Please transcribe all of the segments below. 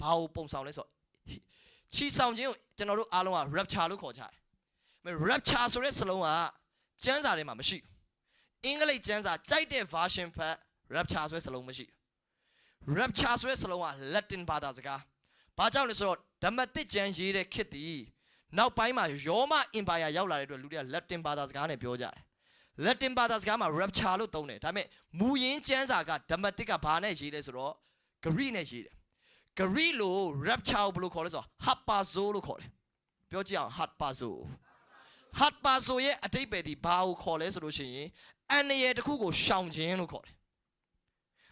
ဘာကိုပုံဆောင်လဲဆိုတော့ချီဆောင်ခြင်းကိုကျွန်တော်တို့အားလုံးက rapture လို့ခေါ်ကြတယ်။ဒါပေမဲ့ rapture ဆိုတဲ့စလုံးကကျမ်းစာထဲမှာမရှိဘူး။အင်္ဂလိပ်ကျမ်းစာကြိုက်တဲ့ version ဖတ် rapture ဆိုတဲ့စလုံးမရှိဘူး။ rapture ဆိုတဲ့စလုံးက Latin ဘာသာစကား။ဘာကြောင့်လဲဆိုတော့ဓမ္မသစ်ကျမ်းရေးတဲ့ခေတ်တည်းနောက်ပိုင်းမှာယောမ empire ရောက်လာတဲ့အတွက်လူတွေက Latin ဘာသာစကားနဲ့ပြောကြတယ်။ Latin ဘာသာစကားမှာ rapture လို့သုံးတယ်ဒါပေမဲ့မူရင်းကျမ်းစာကဓမ္မသစ်ကဘာနဲ့ရေးလဲဆိုတော့ Greek နဲ့ရေးတယ် Greek လို့ rapture ကိုဘယ်လိုခေါ်လဲဆိုတော့ harpazo လို့ခေါ်တယ်ပြောကြည့်အောင် harpazo harpazo ရဲ့အတိတ်ပဲဒီဘာကိုခေါ်လဲဆိုလို့ရှိရင်အန္တရာယ်တစ်ခုကိုရှောင်ခြင်းလို့ခေါ်တယ်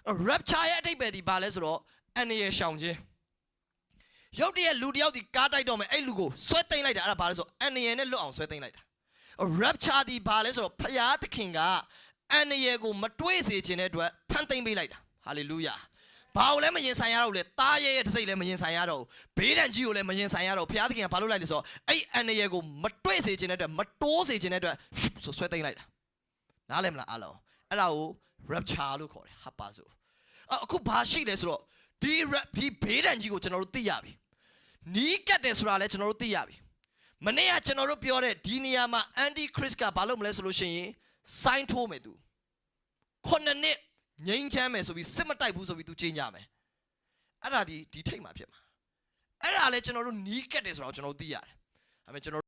အဲ့ rapture ရဲ့အတိတ်ပဲဒီဘာလဲဆိုတော့အန္တရာယ်ရှောင်ခြင်းရုတ်တရက်လူတစ်ယောက်ဒီကားတိုက်တော့မယ်အဲ့လူကိုဆွဲသိမ့်လိုက်တာအဲ့ဒါဘာလဲဆိုတော့အန္တရာယ်နဲ့လွတ်အောင်ဆွဲသိမ့်လိုက်တာ rapture ဒီဘာလဲဆိုတော့ဖျားသခင်ကအန္တရာယ်ကိုမတွေးစေခြင်းတဲ့အတွက်ဖန်သိမ့်ပေးလိုက်တာ hallelujah ဘာကိုလည်းမရင်ဆိုင်ရတော့ဘူးလေတားရဲရဲ့တစ်စိတ်လည်းမရင်ဆိုင်ရတော့ဘူးဘေးဒဏ်ကြီးကိုလည်းမရင်ဆိုင်ရတော့ဘူးဘုရားသခင်ကဘာလုပ်လိုက်လဲဆိုတော့အဲ့အန္တရာယ်ကိုမတွေးစေခြင်းတဲ့အတွက်မတိုးစေခြင်းတဲ့အတွက်ဆိုဆွဲသိမ့်လိုက်တာနားလည်မလားအားလုံးအဲ့ဒါကို rapture လို့ခေါ်တယ်ဟာပါဆိုအဲ့အခုဘာရှိလဲဆိုတော့ဒီ rap ဒီဘေးဒဏ်ကြီးကိုကျွန်တော်တို့သိရပြီနီးကတ်တယ်ဆိုတာလည်းကျွန်တော်တို့သိရပြီမနေ့ကကျွန်တော်တို့ပြောတဲ့ဒီနေရာမှာ anti christ ကဘာလုပ်မလဲဆိုလို့ရှိရင်စိုင်းထိုးမယ်သူခုနှစ်နှစ် ငိမ့်ချမ်းမယ်ဆိုပြီးစစ်မတိုက်ဘူးဆိုပြီးသူချိန်ကြမယ်အဲ့ဒါဒီဒီထိတ်မှာဖြစ်မှာအဲ့ဒါလည်းကျွန်တော်တို့နီးကတ်တယ်ဆိုတော့ကျွန်တော်တို့သိရတယ်ဒါပေမဲ့ကျွန်တော်